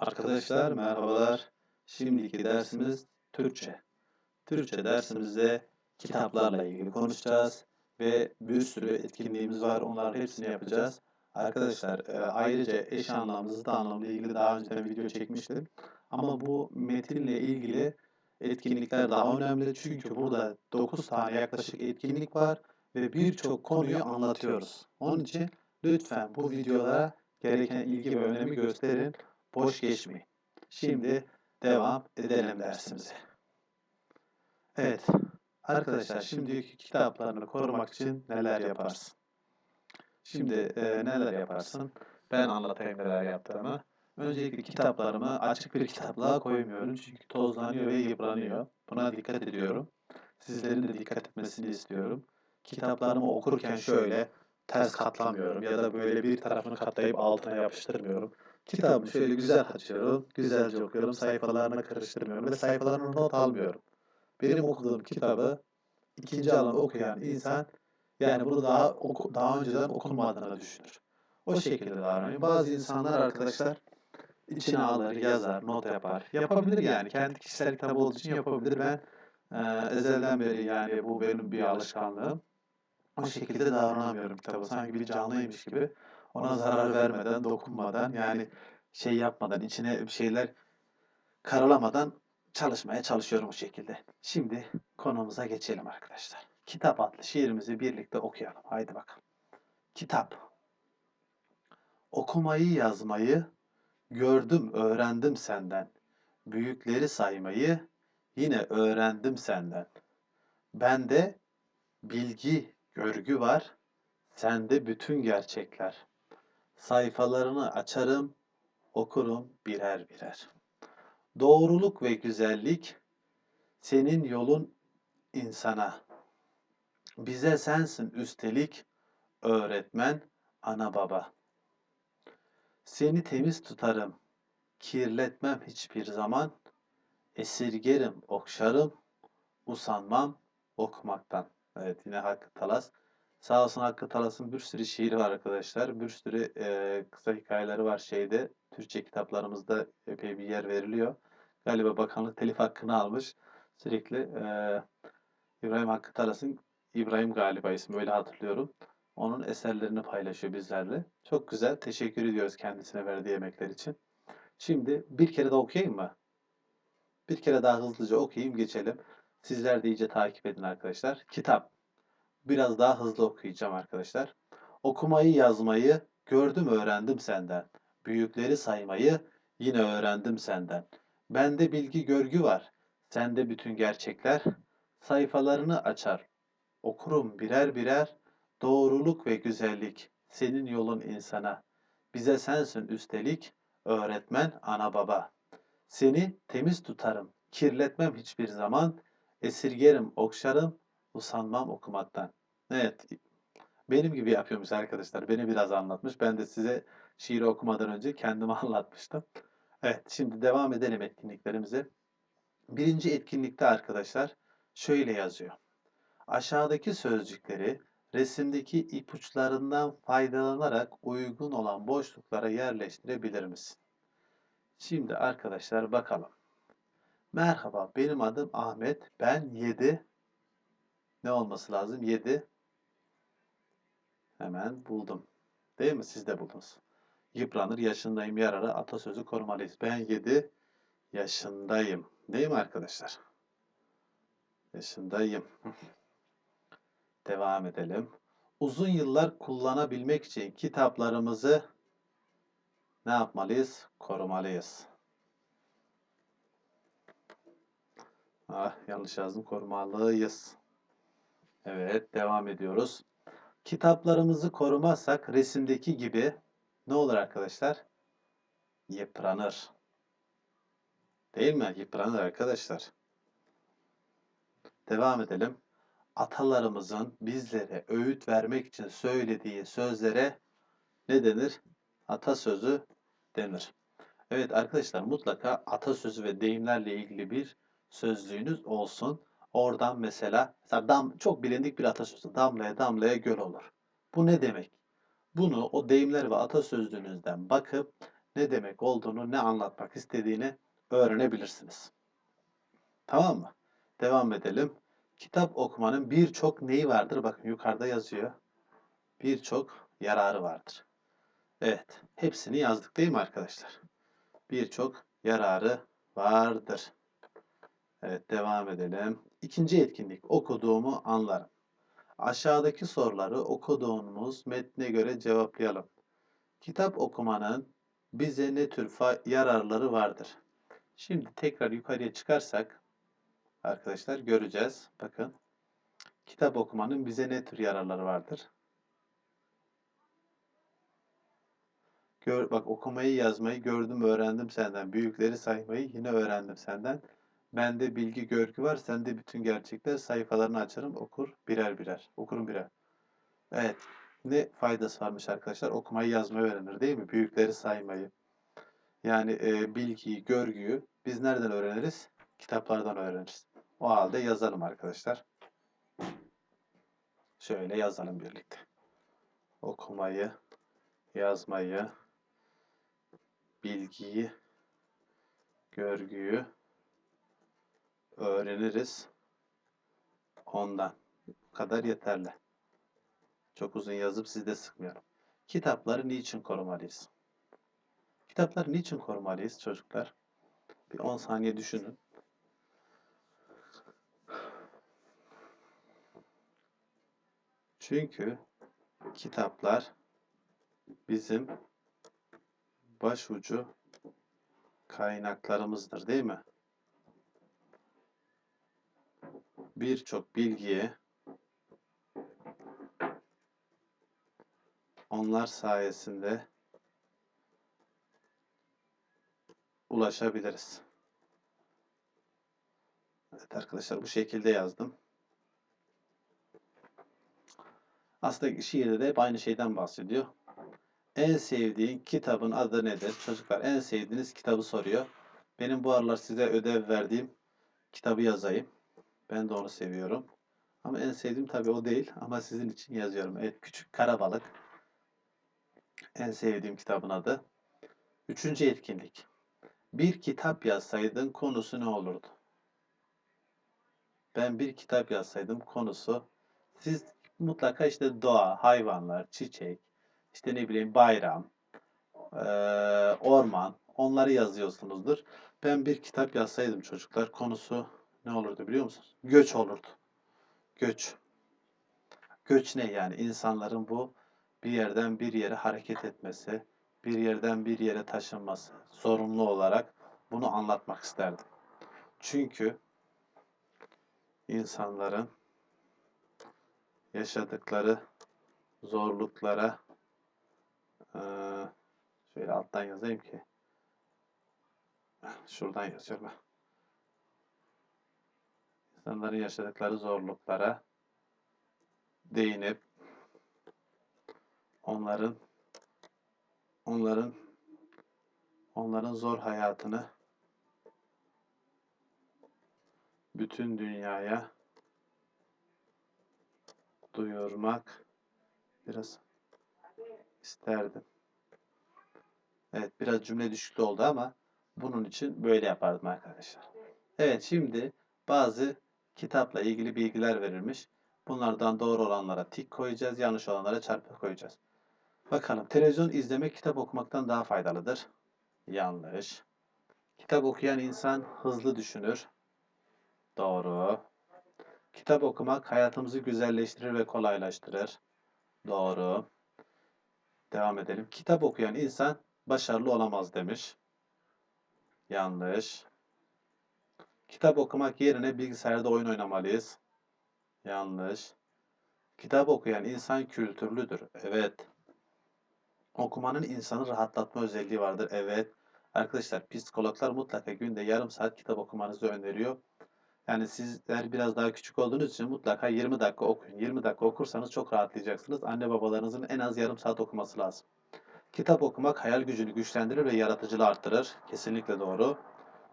Arkadaşlar merhabalar. Şimdiki dersimiz Türkçe. Türkçe dersimizde kitaplarla ilgili konuşacağız ve bir sürü etkinliğimiz var. Onların hepsini yapacağız. Arkadaşlar e, ayrıca eş anlamlı, zıt anlamlı ilgili daha önceden video çekmiştim. Ama bu metinle ilgili etkinlikler daha önemli. Çünkü burada 9 tane yaklaşık etkinlik var ve birçok konuyu anlatıyoruz. Onun için lütfen bu videolara gereken ilgi ve önemi gösterin. Boş geçmeyin. Şimdi devam edelim dersimize. Evet. Arkadaşlar şimdiki kitaplarını korumak için neler yaparsın? Şimdi e, neler yaparsın? Ben anlatayım neler yaptığımı. Öncelikle kitaplarımı açık bir kitaplığa koymuyorum. Çünkü tozlanıyor ve yıpranıyor. Buna dikkat ediyorum. Sizlerin de dikkat etmesini istiyorum. Kitaplarımı okurken şöyle ters katlamıyorum ya da böyle bir tarafını katlayıp altına yapıştırmıyorum. Kitabı şöyle güzel açıyorum, güzelce okuyorum, sayfalarına karıştırmıyorum ve sayfalarına not almıyorum. Benim okuduğum kitabı ikinci alan okuyan insan yani bunu daha oku, daha önceden okunmadığını düşünür. O şekilde davranıyor. Bazı insanlar arkadaşlar içine alır, yazar, not yapar. Yapabilir yani. Kendi kişisel kitabı olduğu için yapabilir. Ben e, ezelden beri yani bu benim bir alışkanlığım. O şekilde davranamıyorum kitabı. Sanki bir canlıymış gibi ona zarar vermeden, dokunmadan yani şey yapmadan, içine bir şeyler karalamadan çalışmaya çalışıyorum o şekilde. Şimdi konumuza geçelim arkadaşlar. Kitap adlı şiirimizi birlikte okuyalım. Haydi bakalım. Kitap. Okumayı yazmayı gördüm öğrendim senden. Büyükleri saymayı yine öğrendim senden. Bende bilgi, görgü var. Sende bütün gerçekler. Sayfalarını açarım, okurum birer birer. Doğruluk ve güzellik senin yolun insana. Bize sensin üstelik öğretmen, ana baba. Seni temiz tutarım, kirletmem hiçbir zaman. Esirgerim, okşarım, usanmam okumaktan. Evet yine Hakkı Talas. Sağ olsun Hakkı Talas'ın bir sürü şiiri var arkadaşlar. Bir sürü e, kısa hikayeleri var şeyde. Türkçe kitaplarımızda epey bir yer veriliyor. Galiba bakanlık telif hakkını almış. Sürekli e, İbrahim Hakkı Talas'ın İbrahim galiba ismi öyle hatırlıyorum. Onun eserlerini paylaşıyor bizlerle. Çok güzel. Teşekkür ediyoruz kendisine verdiği emekler için. Şimdi bir kere de okuyayım mı? Bir kere daha hızlıca okuyayım geçelim. Sizler de iyice takip edin arkadaşlar. Kitap. Biraz daha hızlı okuyacağım arkadaşlar. Okumayı yazmayı gördüm öğrendim senden. Büyükleri saymayı yine öğrendim senden. Bende bilgi görgü var. Sende bütün gerçekler. Sayfalarını açar. Okurum birer birer. Doğruluk ve güzellik. Senin yolun insana. Bize sensin üstelik. Öğretmen ana baba. Seni temiz tutarım. Kirletmem hiçbir zaman. Esirgerim, okşarım. Usanmam okumaktan. Evet. Benim gibi yapıyormuş arkadaşlar. Beni biraz anlatmış. Ben de size şiiri okumadan önce kendimi anlatmıştım. Evet, şimdi devam edelim etkinliklerimize. Birinci etkinlikte arkadaşlar şöyle yazıyor. Aşağıdaki sözcükleri resimdeki ipuçlarından faydalanarak uygun olan boşluklara yerleştirebilir misin? Şimdi arkadaşlar bakalım. Merhaba, benim adım Ahmet. Ben 7 ne olması lazım? 7 Hemen buldum. Değil mi? Siz de buldunuz. Yıpranır yaşındayım yararı atasözü korumalıyız. Ben 7 yaşındayım. Değil mi arkadaşlar? Yaşındayım. Devam edelim. Uzun yıllar kullanabilmek için kitaplarımızı ne yapmalıyız? Korumalıyız. Ah yanlış yazdım. Korumalıyız. Evet devam ediyoruz. Kitaplarımızı korumazsak resimdeki gibi ne olur arkadaşlar? Yıpranır. Değil mi? Yıpranır arkadaşlar. Devam edelim. Atalarımızın bizlere öğüt vermek için söylediği sözlere ne denir? Atasözü denir. Evet arkadaşlar mutlaka atasözü ve deyimlerle ilgili bir sözlüğünüz olsun. Oradan mesela, mesela dam, çok bilindik bir atasözü. Damlaya damlaya göl olur. Bu ne demek? Bunu o deyimler ve atasözlüğünüzden bakıp ne demek olduğunu, ne anlatmak istediğini öğrenebilirsiniz. Tamam mı? Devam edelim. Kitap okumanın birçok neyi vardır? Bakın yukarıda yazıyor. Birçok yararı vardır. Evet, hepsini yazdık değil mi arkadaşlar? Birçok yararı vardır. Evet, devam edelim. İkinci etkinlik, okuduğumu anlarım. Aşağıdaki soruları okuduğumuz metne göre cevaplayalım. Kitap okumanın bize ne tür yararları vardır? Şimdi tekrar yukarıya çıkarsak arkadaşlar göreceğiz. Bakın. Kitap okumanın bize ne tür yararları vardır? Gör, bak okumayı yazmayı gördüm öğrendim senden. Büyükleri saymayı yine öğrendim senden. Bende bilgi görgü var. Sende bütün gerçekler sayfalarını açarım okur birer birer. Okurum birer. Evet. Ne faydası varmış arkadaşlar? Okumayı yazmayı öğrenir değil mi? Büyükleri saymayı. Yani e, bilgiyi, görgüyü biz nereden öğreniriz? Kitaplardan öğreniriz. O halde yazalım arkadaşlar. Şöyle yazalım birlikte. Okumayı, yazmayı, bilgiyi, görgüyü öğreniriz. Ondan. Kadar yeterli. Çok uzun yazıp sizi de sıkmıyorum. Kitapları niçin korumalıyız? Kitapları niçin korumalıyız çocuklar? Bir 10 saniye düşünün. Çünkü kitaplar bizim başucu kaynaklarımızdır değil mi? Birçok bilgiye onlar sayesinde ulaşabiliriz. Evet arkadaşlar bu şekilde yazdım. Aslında şiirde de hep aynı şeyden bahsediyor. En sevdiğin kitabın adı nedir? Çocuklar en sevdiğiniz kitabı soruyor. Benim bu aralar size ödev verdiğim kitabı yazayım. Ben de onu seviyorum. Ama en sevdiğim tabii o değil. Ama sizin için yazıyorum. Evet Küçük Karabalık. En sevdiğim kitabın adı. Üçüncü etkinlik. Bir kitap yazsaydın konusu ne olurdu? Ben bir kitap yazsaydım konusu siz mutlaka işte doğa, hayvanlar, çiçek, işte ne bileyim bayram, orman onları yazıyorsunuzdur. Ben bir kitap yazsaydım çocuklar konusu ne olurdu biliyor musunuz? Göç olurdu. Göç. Göç ne yani? İnsanların bu bir yerden bir yere hareket etmesi, bir yerden bir yere taşınması, zorunlu olarak bunu anlatmak isterdim. Çünkü insanların yaşadıkları zorluklara şöyle alttan yazayım ki şuradan yazıyorum. ben. İnsanların yaşadıkları zorluklara değinip onların onların onların zor hayatını bütün dünyaya duyurmak biraz isterdim. Evet biraz cümle düşüklü oldu ama bunun için böyle yapardım arkadaşlar. Evet şimdi bazı kitapla ilgili bilgiler verilmiş. Bunlardan doğru olanlara tik koyacağız, yanlış olanlara çarpı koyacağız. Bakalım televizyon izlemek kitap okumaktan daha faydalıdır. Yanlış. Kitap okuyan insan hızlı düşünür. Doğru. Kitap okumak hayatımızı güzelleştirir ve kolaylaştırır. Doğru. Devam edelim. Kitap okuyan insan başarılı olamaz demiş. Yanlış. Kitap okumak yerine bilgisayarda oyun oynamalıyız. Yanlış. Kitap okuyan insan kültürlüdür. Evet. Okumanın insanı rahatlatma özelliği vardır. Evet. Arkadaşlar psikologlar mutlaka günde yarım saat kitap okumanızı öneriyor. Yani sizler biraz daha küçük olduğunuz için mutlaka 20 dakika okuyun. 20 dakika okursanız çok rahatlayacaksınız. Anne babalarınızın en az yarım saat okuması lazım. Kitap okumak hayal gücünü güçlendirir ve yaratıcılığı arttırır. Kesinlikle doğru.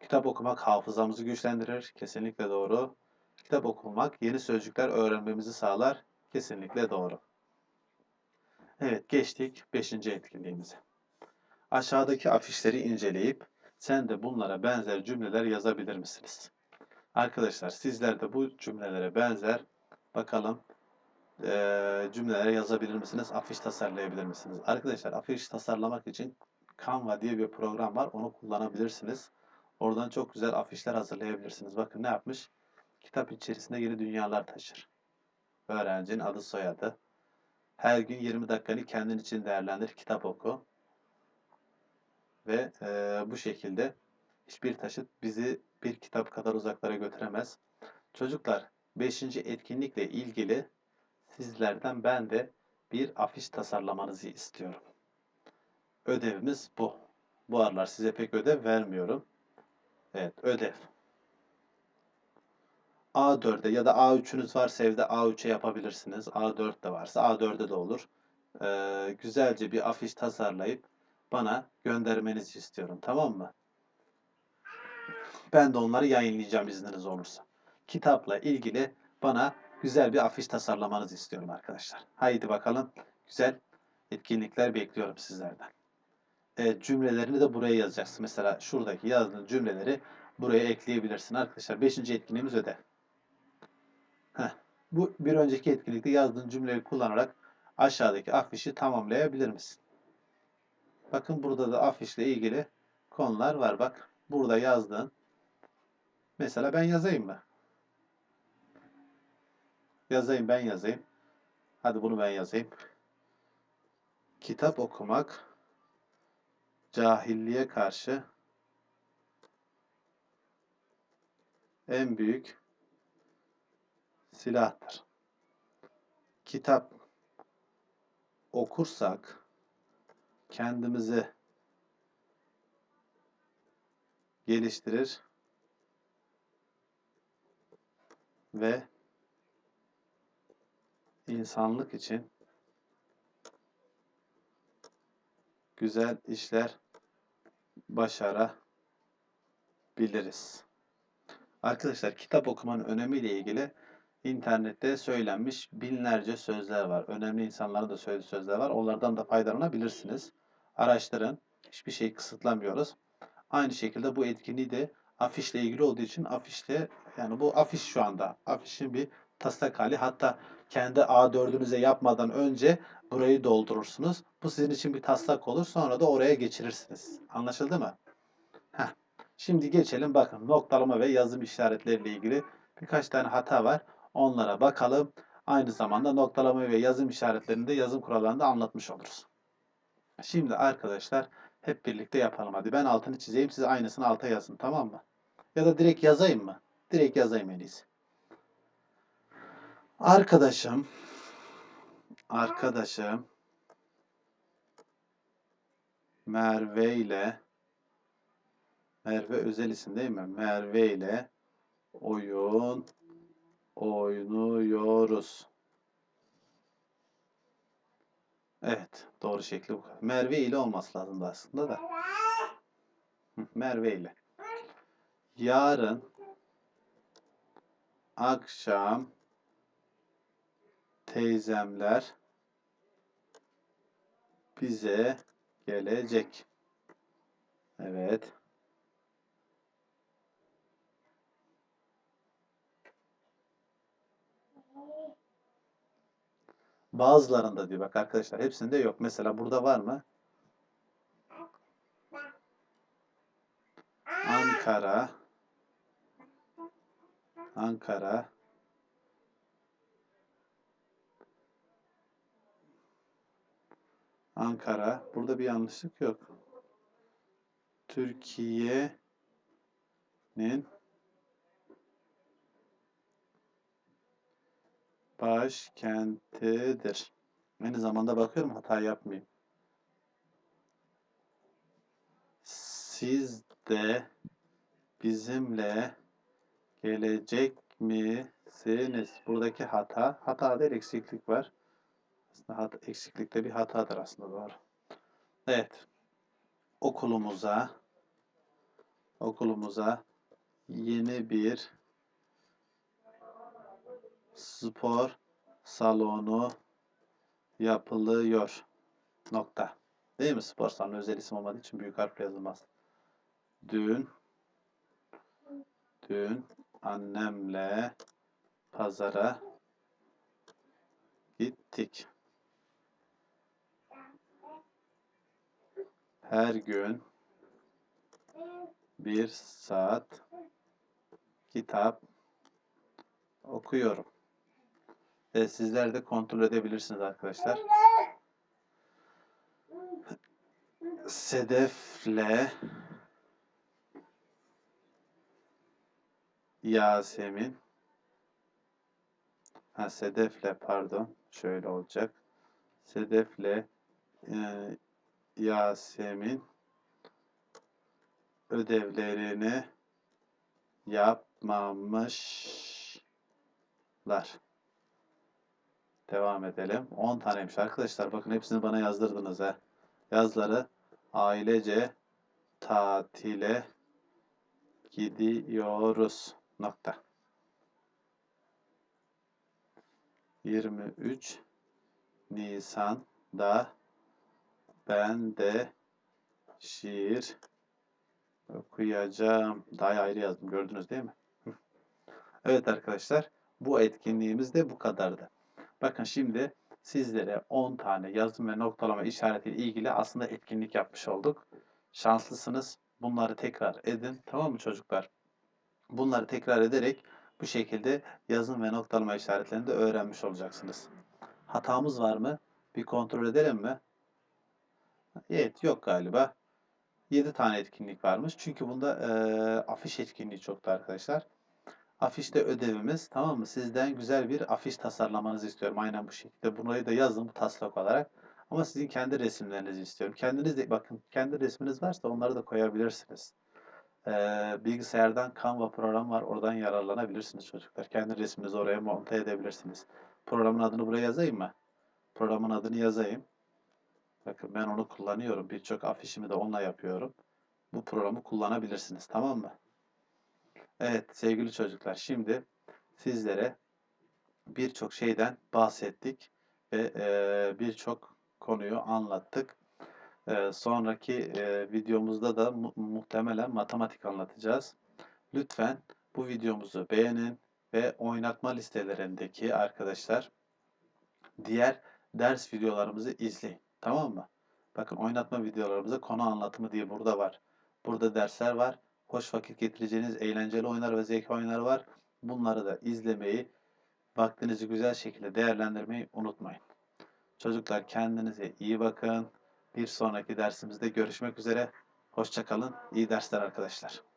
Kitap okumak hafızamızı güçlendirir. Kesinlikle doğru. Kitap okumak yeni sözcükler öğrenmemizi sağlar. Kesinlikle doğru. Evet geçtik 5. etkinliğimize. Aşağıdaki afişleri inceleyip sen de bunlara benzer cümleler yazabilir misiniz? Arkadaşlar sizler de bu cümlelere benzer bakalım eee cümlelere yazabilir misiniz? Afiş tasarlayabilir misiniz? Arkadaşlar afiş tasarlamak için Canva diye bir program var. Onu kullanabilirsiniz. Oradan çok güzel afişler hazırlayabilirsiniz. Bakın ne yapmış? Kitap içerisinde yeni dünyalar taşır. Öğrencinin adı soyadı. Her gün 20 dakikanı kendin için değerlendir, kitap oku. Ve eee, bu şekilde hiçbir taşıt bizi bir kitap kadar uzaklara götüremez. Çocuklar 5. etkinlikle ilgili sizlerden ben de bir afiş tasarlamanızı istiyorum. Ödevimiz bu. Bu aralar size pek ödev vermiyorum. Evet, ödev. A4'e ya da A3'ünüz varsa evde A3'e yapabilirsiniz. A4 de varsa A4'e de olur. Ee, güzelce bir afiş tasarlayıp bana göndermenizi istiyorum. Tamam mı? Ben de onları yayınlayacağım izniniz olursa. Kitapla ilgili bana güzel bir afiş tasarlamanızı istiyorum arkadaşlar. Haydi bakalım. Güzel etkinlikler bekliyorum sizlerden. Evet, cümlelerini de buraya yazacaksın. Mesela şuradaki yazdığın cümleleri buraya ekleyebilirsin arkadaşlar. Beşinci etkinliğimiz ödev. Heh. Bu bir önceki etkinlikte yazdığın cümleyi kullanarak aşağıdaki afişi tamamlayabilir misin? Bakın burada da afişle ilgili konular var. Bak burada yazdığın. Mesela ben yazayım mı? Yazayım ben yazayım. Hadi bunu ben yazayım. Kitap okumak cahilliğe karşı en büyük silahtır. Kitap okursak kendimizi geliştirir ve insanlık için güzel işler başarabiliriz. Arkadaşlar kitap okumanın önemiyle ilgili internette söylenmiş binlerce sözler var. Önemli insanların da söylediği sözler var. Onlardan da faydalanabilirsiniz. Araştırın. Hiçbir şey kısıtlamıyoruz. Aynı şekilde bu etkinliği de afişle ilgili olduğu için afişle yani bu afiş şu anda. Afişin bir taslak hali. Hatta kendi A4'ünüze yapmadan önce burayı doldurursunuz. Bu sizin için bir taslak olur. Sonra da oraya geçirirsiniz. Anlaşıldı mı? Heh. Şimdi geçelim. Bakın noktalama ve yazım işaretleriyle ilgili birkaç tane hata var. Onlara bakalım. Aynı zamanda noktalama ve yazım işaretlerinde yazım kurallarını da anlatmış oluruz. Şimdi arkadaşlar hep birlikte yapalım. Hadi ben altını çizeyim. Siz aynısını alta yazın. Tamam mı? Ya da direkt yazayım mı? Direkt yazayım en iyisi. Arkadaşım arkadaşım Merve ile Merve özel isim değil mi? Merve ile oyun oynuyoruz. Evet, doğru şekli bu. Merve ile olması lazım aslında da. Merve ile. Yarın akşam teyzemler bize gelecek. Evet. Bazılarında diyor bak arkadaşlar hepsinde yok. Mesela burada var mı? Ankara Ankara Ankara. Burada bir yanlışlık yok. Türkiye'nin başkentidir. Aynı zamanda bakıyorum hata yapmayayım. Siz de bizimle gelecek misiniz? Buradaki hata, hata değil eksiklik var. Aslında hat, eksiklikte bir hatadır aslında doğru. Evet. Okulumuza okulumuza yeni bir spor salonu yapılıyor. Nokta. Değil mi? Spor salonu özel isim olmadığı için büyük harfle yazılmaz. Dün dün annemle pazara gittik. Her gün bir saat kitap okuyorum. Ve sizler de kontrol edebilirsiniz arkadaşlar. Sedefle Yasemin ha, Sedefle pardon şöyle olacak. Sedefle e, Yasemin ödevlerini yapmamışlar. Devam edelim. 10 taneymiş arkadaşlar. Bakın hepsini bana yazdırdınız ha. Yazları ailece tatile gidiyoruz. Nokta. 23 Nisan'da ben de şiir okuyacağım. Daha ayrı yazdım gördünüz değil mi? Evet arkadaşlar bu etkinliğimiz de bu kadardı. Bakın şimdi sizlere 10 tane yazım ve noktalama işaretiyle ilgili aslında etkinlik yapmış olduk. Şanslısınız. Bunları tekrar edin. Tamam mı çocuklar? Bunları tekrar ederek bu şekilde yazım ve noktalama işaretlerini de öğrenmiş olacaksınız. Hatamız var mı? Bir kontrol edelim mi? Evet yok galiba. 7 tane etkinlik varmış. Çünkü bunda e, afiş etkinliği çoktu arkadaşlar. Afişte ödevimiz tamam mı? Sizden güzel bir afiş tasarlamanızı istiyorum. Aynen bu şekilde. Burayı da bu taslak olarak. Ama sizin kendi resimlerinizi istiyorum. Kendiniz de bakın kendi resminiz varsa onları da koyabilirsiniz. Ee, bilgisayardan Canva program var. Oradan yararlanabilirsiniz çocuklar. Kendi resminizi oraya monte edebilirsiniz. Programın adını buraya yazayım mı? Programın adını yazayım. Bakın ben onu kullanıyorum. Birçok afişimi de onunla yapıyorum. Bu programı kullanabilirsiniz. Tamam mı? Evet sevgili çocuklar şimdi sizlere birçok şeyden bahsettik ve e, birçok konuyu anlattık. E, sonraki e, videomuzda da mu muhtemelen matematik anlatacağız. Lütfen bu videomuzu beğenin ve oynatma listelerindeki arkadaşlar diğer ders videolarımızı izleyin. Tamam mı? Bakın oynatma videolarımızda konu anlatımı diye burada var. Burada dersler var. Hoş vakit getireceğiniz eğlenceli oyunlar ve zevkli oyunlar var. Bunları da izlemeyi, vaktinizi güzel şekilde değerlendirmeyi unutmayın. Çocuklar kendinize iyi bakın. Bir sonraki dersimizde görüşmek üzere. Hoşçakalın. İyi dersler arkadaşlar.